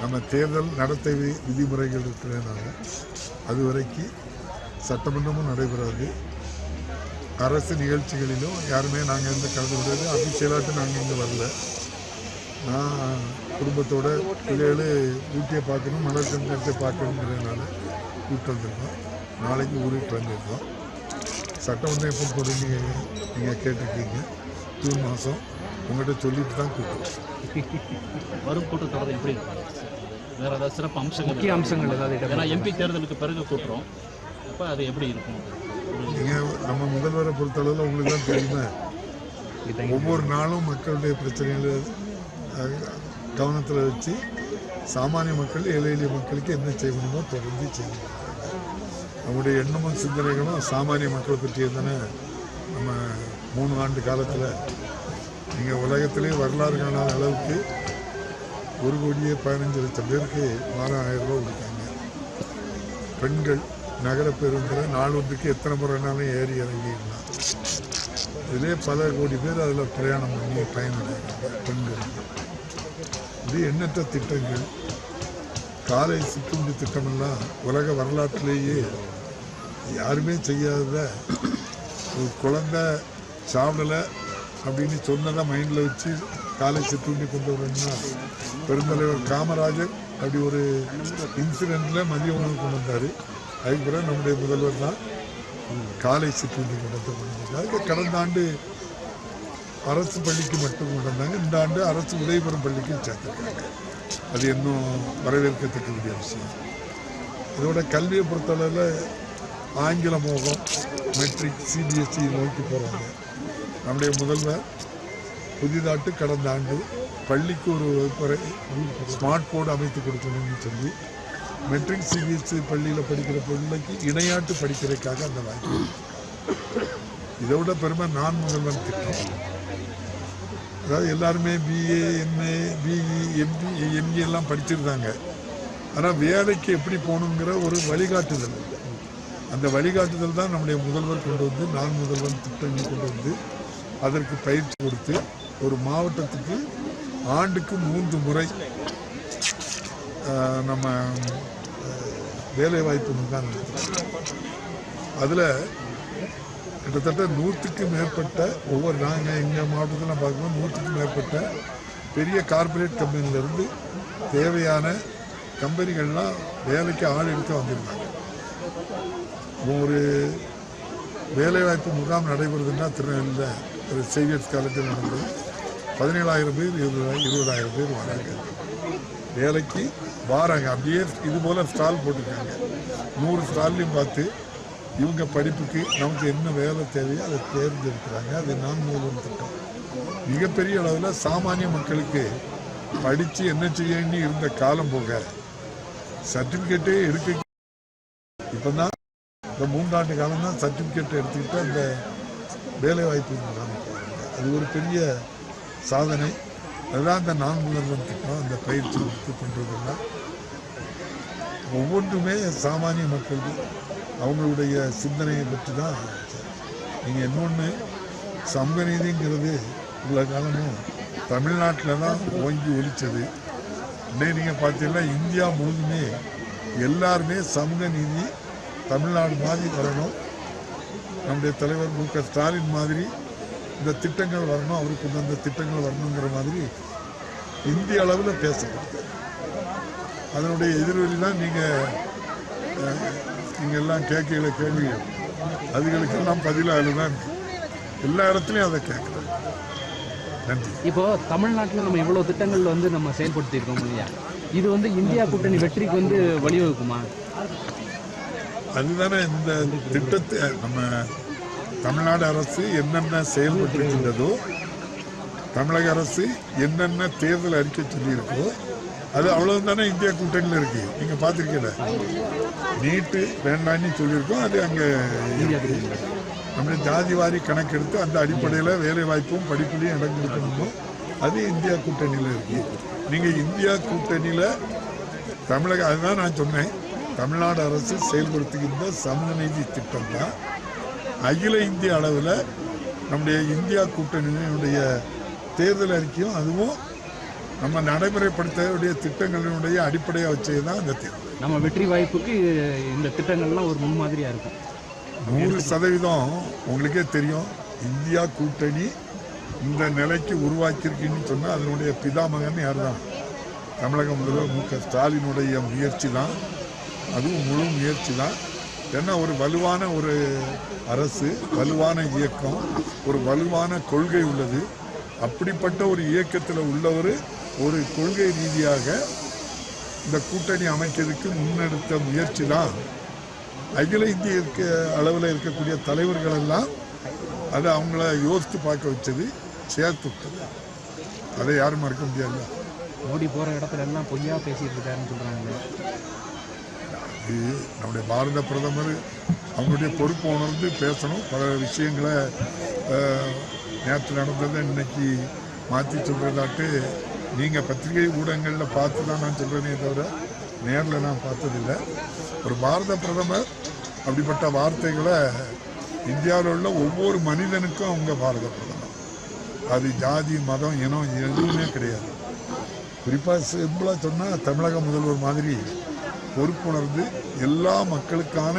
நம்ம தேர்தல் நடத்தை விதிமுறைகள் இருக்கிறதுனால அதுவரைக்கு சட்டமன்றமும் நடைபெறாது. அரசு நிகழ்ச்சிகளிலும் யாருமே நாங்கள் எந்த கலந்து விடாது அபிஷியலாட்டு நாங்கள் இங்கே வரல. நான் குடும்பத்தோட பிள்ளைகள் ஊட்டியை பார்க்கணும் மலர் கண்காட்சியை பார்க்கணுங்கிறதுனால கூப்பிட்டு வந்திருக்கோம். நாளைக்கு ஊருக்கு வந்திருக்கோம். சட்டமன்றம் எப்போ போடுங்க நீங்கள் கேட்டிருக்கீங்க. ஜூன் மாதம் உங்கள்கிட்ட சொல்லிட்டு தான் கூப்பிடுவோம் வரும் கூட்டத்தொடர் எப்படி? வேற ஏதாவது சிறப்பு அம்சங்கள் முக்கிய அம்சங்கள் ஏதாவது ஏன்னா எம்பி தேர்தலுக்கு பிறகு கூட்டுறோம். அப்போ அது எப்படி இருக்கும்? நீங்கள் நம்ம முதல்வரை பொறுத்தளவில் உங்களுக்கு தான் தெரியுமே. ஒவ்வொரு நாளும் மக்களுடைய பிரச்சனைகளை கவனத்தில் வச்சு சாமானிய மக்கள் ஏழை எளிய மக்களுக்கு என்ன செய்யணுமோ தொடர்ந்து செய்யணும். நம்முடைய எண்ணமும் சிந்தனைகளும் சாமானிய மக்களை பற்றிய தானே. நம்ம மூணு ஆண்டு காலத்தில் நீங்கள் உலகத்திலே வரலாறு காணாத அளவுக்கு ஒரு கோடியே பதினஞ்சு லட்சம் பேருக்கு மாதம் ஆயிரம் ரூபா கொடுத்தாங்க. பெண்கள் நகர பேருந்தில் நாளொன்றுக்கு எத்தனை முறைனாலும் ஏறி இறங்கிடலாம். இதிலே பல கோடி பேர் அதில் பிரயாணம் பண்ணி பயனடைகிறாங்க பெண்கள். இது எண்ணற்ற திட்டங்கள். காலை சிற்றுண்டி திட்டமெல்லாம் உலக வரலாற்றிலேயே யாருமே செய்யாத ஒரு குழந்தை சாப்பிடலை அப்படின்னு சொன்னதை மைண்டில் வச்சு காலை சிற்றுண்டி கொண்டு வரணும்னா பெருந்தலைவர் காமராஜர் அப்படி ஒரு இன்சிடெண்ட்டில் மதிய உணவு கொண்டு வந்தார். அதுக்கு பிறகு நம்முடைய முதல்வர் தான் காலை சிற்றுண்டி கொண்டு வந்து அதுக்கு கடந்த ஆண்டு அரசு பள்ளிக்கு மட்டும் கொண்டு வந்தாங்க. இந்த ஆண்டு அரசு உதயபுரம் பள்ளிக்கு சேர்த்துருக்காங்க. அது இன்னும் வரவேற்கத்தக்கக்கூடிய விஷயம். இதோட கல்வியை பொறுத்தளவில் ஆங்கில மோகம் மெட்ரிக் சிபிஎஸ்சி நோக்கி போகிறாங்க நம்முடைய முதல்வர் புதிதாட்டு கடந்த ஆண்டு பள்ளிக்கு ஒரு வகுப்பறை ஸ்மார்ட் போர்டு அமைத்து கொடுக்கணும்னு சொல்லி மெட்ரிக் சிபிஎஸ்சி பள்ளியில் படிக்கிற பிள்ளைக்கு இணையாட்டு படிக்கிறதுக்காக அந்த வாய்ப்பு. இதை விட பெருமை நான் முதல்வன் திட்டம். அதாவது எல்லாருமே BA MA BE MP ME எல்லாம் படிச்சிருந்தாங்க. ஆனால் வேலைக்கு எப்படி போகணுங்கிற ஒரு வழிகாட்டுதல். அந்த வழிகாட்டுதல் தான் நம்முடைய முதல்வர் கொண்டு வந்து நான் முதல்வன் திட்டங்கள் கொண்டு வந்து அதற்கு பயிற்சி கொடுத்து ஒரு மாவட்டத்துக்கு ஆண்டுக்கு மூன்று முறை நம்ம வேலைவாய்ப்பு முகாம் அதில் கிட்டத்தட்ட நூற்றுக்கு மேற்பட்ட ஒவ்வொரு நாங்கள் எங்கள் மாவட்டத்தில் பார்க்கும்போது நூற்றுக்கு மேற்பட்ட பெரிய கார்ப்பரேட் கம்பெனிலேருந்து தேவையான கம்பெனிகள்லாம் வேலைக்கு ஆள் எடுக்க வந்திருந்தாங்க ஒரு வேலைவாய்ப்பு முகாம் நடைபெறுதுன்னா திருநெல்வேலியில் ஒரு சேவியர்ஸ் காலேஜில் நடந்தது. பதினேழாயிரம் பேர் இருபதாயிரம் இருபதாயிரம் பேர் வராங்க. வேலைக்கு வாராங்க. அப்படியே இது போல் ஸ்டால் போட்டிருக்காங்க. நூறு ஸ்டால்லையும் பார்த்து இவங்க படிப்புக்கு நமக்கு என்ன வேலை தேவையோ அதை தேர்ந்தெடுக்கிறாங்க. அது நான் மூலம் திட்டம். மிகப்பெரிய அளவில் சாமானிய மக்களுக்கு படித்து என்ன செய்யணும்னு இருந்த காலம் போக சர்டிஃபிகேட்டே எடுக்க இப்போ தான் இந்த மூன்றாண்டு காலம் தான் சர்டிஃபிகேட் எடுத்துக்கிட்டு அந்த வேலைவாய்ப்பு போகிறாங்க அது ஒரு பெரிய சாதனை. அதுதான் அந்த நான் முதல்வன் திட்டம் அந்த பயிற்சி கொடுத்து பண்ணுறதெல்லாம் ஒவ்வொன்றுமே சாமானிய மக்களுக்கு அவங்களுடைய சிந்தனையை பற்றி தான் நீங்கள் இன்னொன்று சமூக நீதிங்கிறது இவ்வளோ காலமும் தமிழ்நாட்டில் தான் ஓங்கி ஒலித்தது இன்னைக்கு நீங்கள் பார்த்தீங்கன்னா இந்தியா முழுதுமே எல்லாருமே சமூக நீதி தமிழ்நாடு மாதிரி வரணும். நம்முடைய தலைவர் மு க ஸ்டாலின் மாதிரி இந்த திட்டங்கள் வரணும் அவருக்கு இந்த திட்டங்கள் வரணுங்கிற மாதிரி இந்திய அளவில் பேசப்படுது அதனுடைய எதிர்வெளி தான் நீங்கள் நீங்கள் எல்லாம் கேட்கல. கேள்விகள் அதுகளுக்கெல்லாம் பதில் அதில் தான். எல்லா இடத்துலையும் அதை கேட்குறேன் நன்றி. இப்போ தமிழ்நாட்டில் நம்ம இவ்வளோ திட்டங்கள் வந்து நம்ம செயல்படுத்தியிருக்கோம் இல்லையா? இது வந்து இந்தியா கூட்டணி வெற்றிக்கு வந்து வழிவகுக்குமா? அதுதானே இந்த திட்டத்தை நம்ம தமிழ்நாடு அரசு என்னென்ன செயல்பட்டிருக்கின்றதோ தமிழக அரசு என்னென்ன தேர்தல் அறிக்கை சொல்லியிருக்கோ அது அவ்வளவு தானே இந்தியா கூட்டணியில் இருக்கு. நீங்க பார்த்துருக்கீங்க நீட்டு வேண்டாம்னு சொல்லியிருக்கோம் அது அங்கே நம்முடைய ஜாதி வாரி கணக்கெடுத்து அந்த அடிப்படையில் வேலை வாய்ப்பும் படிப்புலையும் இடம் கொடுக்கணுமோ அது இந்தியா கூட்டணியில் இருக்கு. நீங்கள் இந்தியா கூட்டணியில் தமிழக அதுதான் நான் சொன்னேன். தமிழ்நாடு அரசு செயல்படுத்துகின்ற சமூக நீதி திட்டம் தான் அகில இந்திய அளவில் நம்முடைய இந்தியா கூட்டணியினுடைய தேர்தல் அறிக்கையும் அதுவும் நம்ம நடைமுறைப்படுத்தக்கூடிய திட்டங்களினுடைய அடிப்படையை வச்சு தான் இந்த தேர்தல். நம்ம வெற்றி வாய்ப்புக்கு இந்த திட்டங்கள்லாம் ஒரு முன்மாதிரியா இருக்கும். நூறு சதவீதம் உங்களுக்கே தெரியும் இந்தியா கூட்டணி இந்த நிலைக்கு உருவாக்கியிருக்குன்னு சொன்னால் அதனுடைய பிதாமகன் யார் தான் தமிழக முதல்வர் மு க ஸ்டாலினுடைய முயற்சி தான் அதுவும் முழு முயற்சி தான் ஏன்னா ஒரு வலுவான ஒரு அரசு வலுவான இயக்கம் ஒரு வலுவான கொள்கை உள்ளது. அப்படிப்பட்ட ஒரு இயக்கத்தில் உள்ளவர் ஒரு கொள்கை ரீதியாக இந்த கூட்டணி அமைக்கிறதுக்கு முன்னெடுத்த முயற்சி தான் அகில இந்திய இருக்க அளவில் இருக்கக்கூடிய தலைவர்கள் எல்லாம் அதை அவங்கள யோசித்து பார்க்க வச்சது சேர்த்து அதை யாரும் மறக்க முடியாது மோடி போகிற இடத்துல எல்லாம் பொய்யா பேசிட்டு இருக்காருன்னு சொல்கிறாங்க இது நம்முடைய பாரத பிரதமர் அவங்களுடைய பொறுப்பு உணர்ந்து பேசணும். பல விஷயங்களை நேற்று நடந்ததை இன்னைக்கு மாற்றி சொல்கிறதாட்டு நீங்கள் பத்திரிகை ஊடகங்களில் பார்த்து தான் நான் சொல்கிறேனே தவிர நேரில் நான் பார்த்ததில்லை. ஒரு பாரத பிரதமர் அப்படிப்பட்ட வார்த்தைகளை இந்தியாவில் உள்ள ஒவ்வொரு மனிதனுக்கும் அவங்க பாரத பிரதமர். அது ஜாதி மதம் இனம் எதுவுமே கிடையாது. குறிப்பாக சிம்பிளாக சொன்னால் தமிழக முதல்வர் மாதிரி பொறுப்புணர்ந்து எல்லா மக்களுக்கான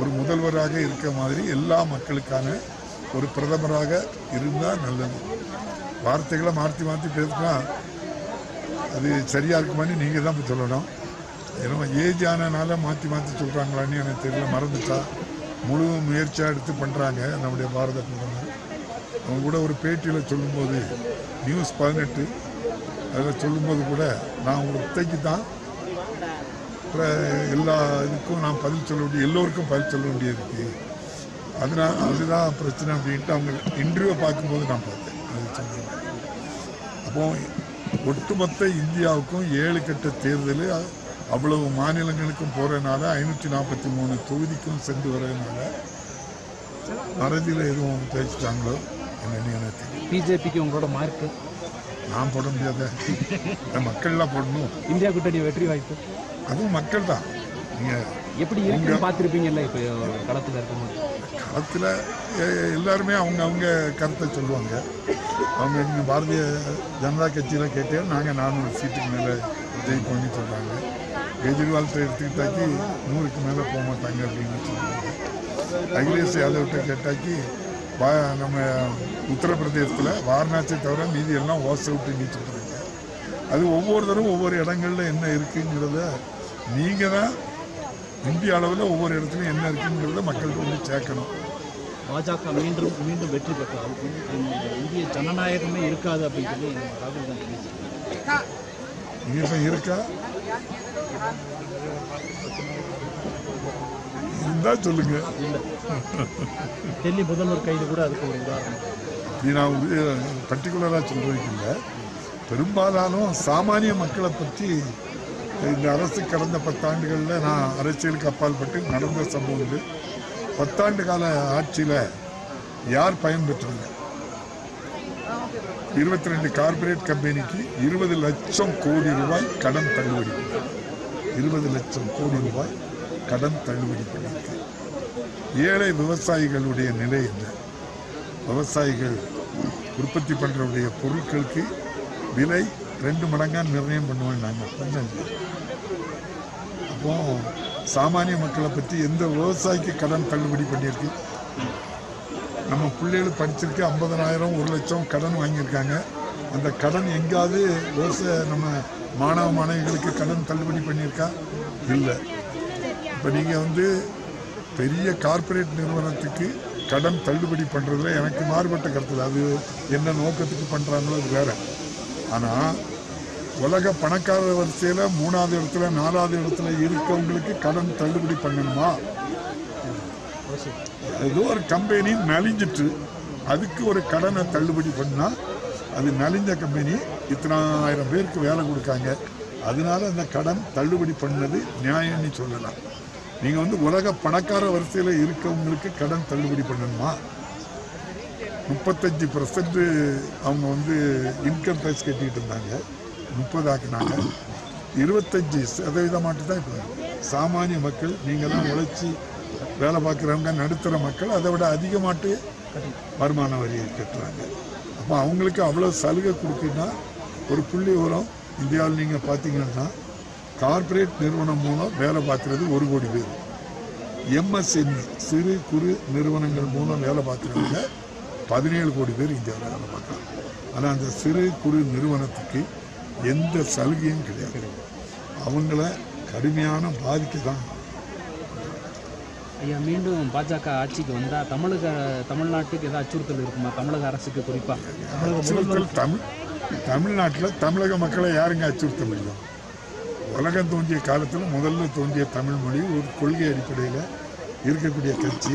ஒரு முதல்வராக இருக்க மாதிரி எல்லா மக்களுக்கான ஒரு பிரதமராக இருந்தால் நல்லது. வார்த்தைகளை மாற்றி மாற்றி பேசினா அது சரியாக இருக்குமான்னு நீங்கள் தான் இப்போ சொல்லணும். ஏன்னா ஏஜ் ஆனனால மாற்றி மாற்றி சொல்கிறாங்களான்னு எனக்கு தெரியல. மறந்துட்டா. முழு முயற்சியாக எடுத்து பண்ணுறாங்க நம்முடைய பாரத பிரதமர். அவங்க கூட ஒரு பேட்டியில் சொல்லும்போது நியூஸ் பதினெட்டு அதில் சொல்லும்போது கூட நான் ஒத்தைக்கு தான் எல்லா இதுக்கும் நான் பதில் சொல்ல வேண்டிய எல்லோருக்கும் பதில் சொல்ல வேண்டியிருக்கு அதனால் அதுதான் பிரச்சனை அப்படின்ட்டு அவங்க இன்டர்வியூ பார்க்கும்போது நான் பார்த்தேன். அது சொன்னாங்க. அப்போ ஒட்டுமொத்த இந்தியாவுக்கும் ஏழு கட்ட தேர்தல் அவ்வளவு மாநிலங்களுக்கும் போகிறனால ஐநூற்றி நாற்பத்தி மூணு தொகுதிக்கும் சென்று வரதுனால மறதியில் எதுவும் பேசிட்டாங்களோ என்னன்னு எனக்கு தெரியும் பிஜேபிக்கு உங்களோட மார்க் நான் போட முடியாத. மக்கள்லாம் போடணும். இந்தியா கூட்டணி வெற்றி வாய்ப்பு. அதுவும் மக்கள் தான். நீங்கள் எப்படி இருக்குன்னு பார்த்துருப்பீங்கல்ல இப்போ களத்தில் இருக்கும்போது களத்தில் எல்லாருமே அவங்க அவங்க கருத்தை சொல்லுவாங்க. அவங்க இங்க பாரதிய ஜனதா கட்சியில் கேட்டேன் நாங்கள் நானூறு சீட்டுக்கு மேலே ஜெயிப்போம்னு சொல்கிறாங்க கெஜ்ரிவால்கிட்ட எடுத்துக்கிட்டாக்கி நூறுக்கு மேலே போக மாட்டாங்க அப்படின்னு சொல்லுவாங்க அகிலேஷ் யாதவ்கிட்ட கேட்டாக்கி பா நம்ம உத்தரப்பிரதேசத்தில் வாரணாசி தவிர மீதி எல்லாம் ஓசை விட்டு நீ சொல்கிறாங்க அது ஒவ்வொருத்தரும் ஒவ்வொரு இடங்கள்ல என்ன இருக்குங்கிறத நீங்கள் தான் இந்திய அளவில் ஒவ்வொரு இடத்துலையும் என்ன இருக்குங்கிறத மக்களுக்கு வந்து சேர்க்கணும். பாஜக மீண்டும் மீண்டும் வெற்றி பெற்றால் இந்த இந்திய ஜனநாயகமே இருக்காது அப்படின்னு சொல்லி ராகுல் காந்தி இருக்கா? இருந்தா சொல்லுங்க. டெல்லி முதல்வர் கைது கூட அதுக்கு ஒரு உதாரணம். இது நான் பர்டிகுலராக சொல்றதுக்கு இல்லை. பெரும்பாலானும் சாமானிய மக்களை பற்றி இந்த அரசு கடந்த பத்தாண்டுகளில் நான் அரசியலுக்கு அப்பால்பட்டு நடந்த சம்பவங்கள் பத்தாண்டு கால ஆட்சியில் யார் பயன்பெற்றாங்க இருபத்தி ரெண்டு கார்ப்பரேட் கம்பெனிக்கு இருபது லட்சம் கோடி ரூபாய் கடன் தள்ளுபடி. இருபது லட்சம் கோடி ரூபாய் கடன் தள்ளுபடி பண்ணியிருக்கு ஏழை விவசாயிகளுடைய நிலை என்ன? விவசாயிகள் உற்பத்தி பண்ணுறவுடைய பொருட்களுக்கு விலை ரெண்டு மடங்காக நிர்ணயம் பண்ணுவோம் நாங்கள் அப்போ சாமானிய மக்களை பற்றி எந்த விவசாயிக்கு கடன் தள்ளுபடி பண்ணியிருக்கு? நம்ம பிள்ளைகள் படிச்சிருக்கு ஐம்பதனாயிரம் ஒரு லட்சம் கடன் வாங்கியிருக்காங்க. அந்த கடன் எங்காவது விவசாய நம்ம மாணவ மாணவிகளுக்கு கடன் தள்ளுபடி பண்ணியிருக்கா? இல்லை. இப்போ நீங்கள் வந்து பெரிய கார்ப்பரேட் நிறுவனத்துக்கு கடன் தள்ளுபடி பண்ணுறதுல எனக்கு மாறுபட்ட கருத்தில் அது என்ன நோக்கத்துக்கு பண்ணுறாங்களோ அது வேறு. ஆனால் உலக பணக்கார வரிசையில் மூணாவது இடத்துல நாலாவது இடத்துல இருக்கவங்களுக்கு கடன் தள்ளுபடி பண்ணணுமா? ஏதோ ஒரு கம்பெனி நலிஞ்சிட்டு அதுக்கு ஒரு கடனை தள்ளுபடி பண்ணால் அது நலிஞ்ச கம்பெனி இத்தனாயிரம் பேருக்கு வேலை கொடுக்காங்க. அதனால அந்த கடன் தள்ளுபடி பண்ணது நியாயம்னு சொல்லலாம். நீங்கள் வந்து உலக பணக்கார வரிசையில் இருக்கவங்களுக்கு கடன் தள்ளுபடி பண்ணணுமா? முப்பத்தஞ்சு பர்சன்ட் அவங்க வந்து இன்கம் டேக்ஸ் கட்டிட்டு இருந்தாங்க. முப்பது ஆக்குனாங்க. இருபத்தஞ்சி சதவீதம் மட்டும் தான் இப்போ சாமானிய மக்கள் நீங்கள்லாம் உழைச்சி வேலை பார்க்குறவங்க நடுத்தர மக்கள் அதை விட அதிகமாட்டு வருமான வரி கட்டுறாங்க. அப்போ அவங்களுக்கு அவ்வளோ சலுகை கொடுக்குன்னா ஒரு புள்ளி உரம் இந்தியாவில் நீங்கள் பார்த்தீங்கன்னா கார்ப்பரேட் நிறுவனம் மூலம் வேலை பார்க்குறது ஒரு கோடி பேர். எம்எஸ்எம்இ சிறு குறு நிறுவனங்கள் மூலம் வேலை பார்க்குறவங்க பதினேழு கோடி பேர் இந்தியாவில் வேலை பார்க்குறாங்க. ஆனால் அந்த சிறு குறு நிறுவனத்துக்கு எந்த சலுகையும் கிடையாது. அவங்கள கடுமையான பாதிக்க தான் ஐயா மீண்டும் பாஜக ஆட்சிக்கு வந்தா தமிழக தமிழ்நாட்டுக்கு ஏதாவது அச்சுறுத்தல் இருக்குமா? தமிழக அரசுக்கு குறிப்பா. அச்சுறுத்தல் தமிழ் தமிழ்நாட்டில் தமிழக மக்களை யாருங்க அச்சுறுத்த முடியும்? உலகம் தோன்றிய காலத்தில் முதல்ல தோன்றிய தமிழ் மொழி ஒரு கொள்கை அடிப்படையில் இருக்கக்கூடிய கட்சி.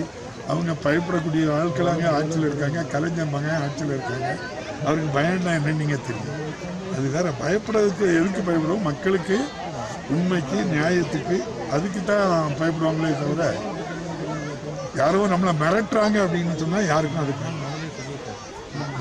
அவங்க பயப்படக்கூடிய ஆட்களாங்க ஆட்சியில் இருக்காங்க கலைஞர் மகன் ஆட்சியில் இருக்காங்க. அவருக்கு பயம்னா என்னன்னு நீங்கள் தெரியும். அது வேற பயப்படுறதுக்கு எதுக்கு பயப்படுவோம்? மக்களுக்கு உண்மைக்கு நியாயத்துக்கு. அதுக்கு தான் பயப்படுவாங்களே தவிர யாரோ நம்மளை மிரட்டுறாங்க அப்படின்னு சொன்னால் யாருக்கும் அதுக்கு